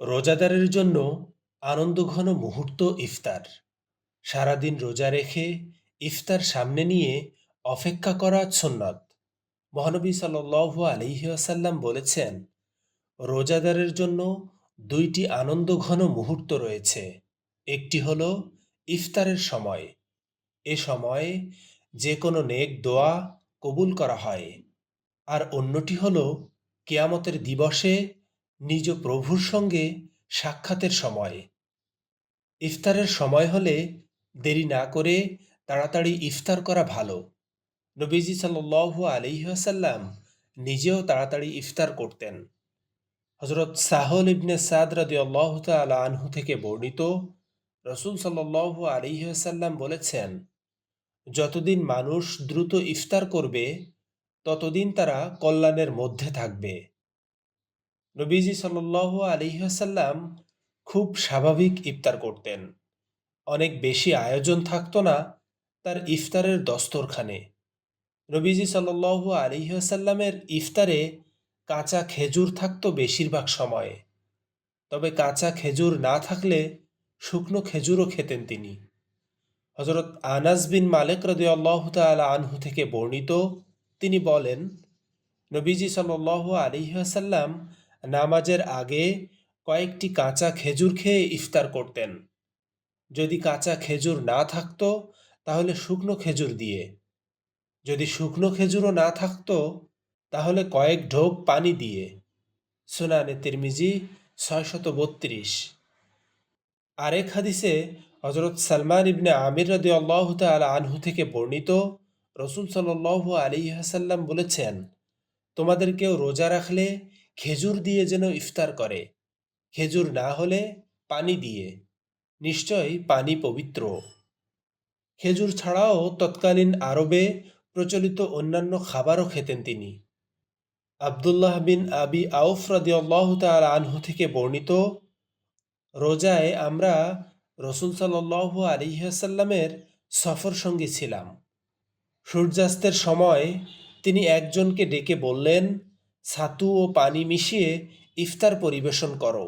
রোজাদারের জন্য আনন্দঘন মুহূর্ত ইফতার। সারাদিন রোজা রেখে ইফতার সামনে নিয়ে অপেক্ষা করা সুন্নত। মহানবী সাল্লু আলিহাসাল্লাম বলেছেন, রোজাদারের জন্য দুইটি আনন্দঘন মুহূর্ত রয়েছে। একটি হল ইফতারের সময়। এ সময়ে যে কোনো নেক দোয়া কবুল করা হয়। আর অন্যটি হল কেয়ামতের দিবসে নিজ প্রভুর সঙ্গে সাক্ষাতের সময়। ইফতারের সময় হলে দেরি না করে তাড়াতাড়ি ইফতার করা ভালো। নবীজি সাল্লু আলিহাসাল্লাম নিজেও তাড়াতাড়ি ইফতার করতেন। হজরত সাহল ইবনে সাদ রাদি আল্লাহ তালা আনহু থেকে বর্ণিত রসুল সাল্লু আলিহাসাল্লাম বলেছেন, যতদিন মানুষ দ্রুত ইফতার করবে, ততদিন তারা কল্যাণের মধ্যে থাকবে। নবীজি সাল্লাহ আলিহাসাল্লাম খুব স্বাভাবিক ইফতার করতেন। অনেক বেশি আয়োজন থাকতো না তার ইফতারের দস্তরখানে। নবীজি সাল্লাহ আলিহাসাল্লামের ইফতারে কাঁচা খেজুর থাকতো বেশিরভাগ সময়ে। তবে কাঁচা খেজুর না থাকলে শুকনো খেজুরও খেতেন তিনি। হজরত আনাস বিন মালিক রদি আল্লাহ আনহু থেকে বর্ণিত তিনি বলেন, নবীজি সাল্লাহ আলিহাসাল্লাম নামাজের আগে কয়েকটি কাঁচা খেজুর খেয়ে ইফতার করতেন। যদি কাঁচা খেজুর না থাকতো, তাহলে শুকনো খেজুর দিয়ে। যদি শুকনো খেজুরও না থাকতো, তাহলে কয়েক ঢোক পানি দিয়ে। সুনানে তিরমিজি ছয়শত বত্রিশ আরেক হাদিসে হজরত সালমান ইবনে আমির রদি আল্লাহ তাল আনহু থেকে বর্ণিত, রসুল সাল্লাহ আলী হাসাল্লাম বলেছেন, তোমাদের কেউ রোজা রাখলে খেজুর দিয়ে যেন ইফতার করে। খেজুর না হলে পানি দিয়ে। নিশ্চয়ই পানি পবিত্র। খেজুর ছাড়াও তৎকালীন আরবে প্রচলিত অন্যান্য খাবারও খেতেন তিনি। আবদুল্লাহ বিন আবি আউফ রাদিয়াল্লাহু তাল আনহু থেকে বর্ণিত, রোজায় আমরা রসুল সাল্লাহ আলিহাসাল্লামের সফর সঙ্গী ছিলাম। সূর্যাস্তের সময় তিনি একজনকে ডেকে বললেন ছাতু ও পানি মিশিয়ে ইফতার পরিবেশন করো।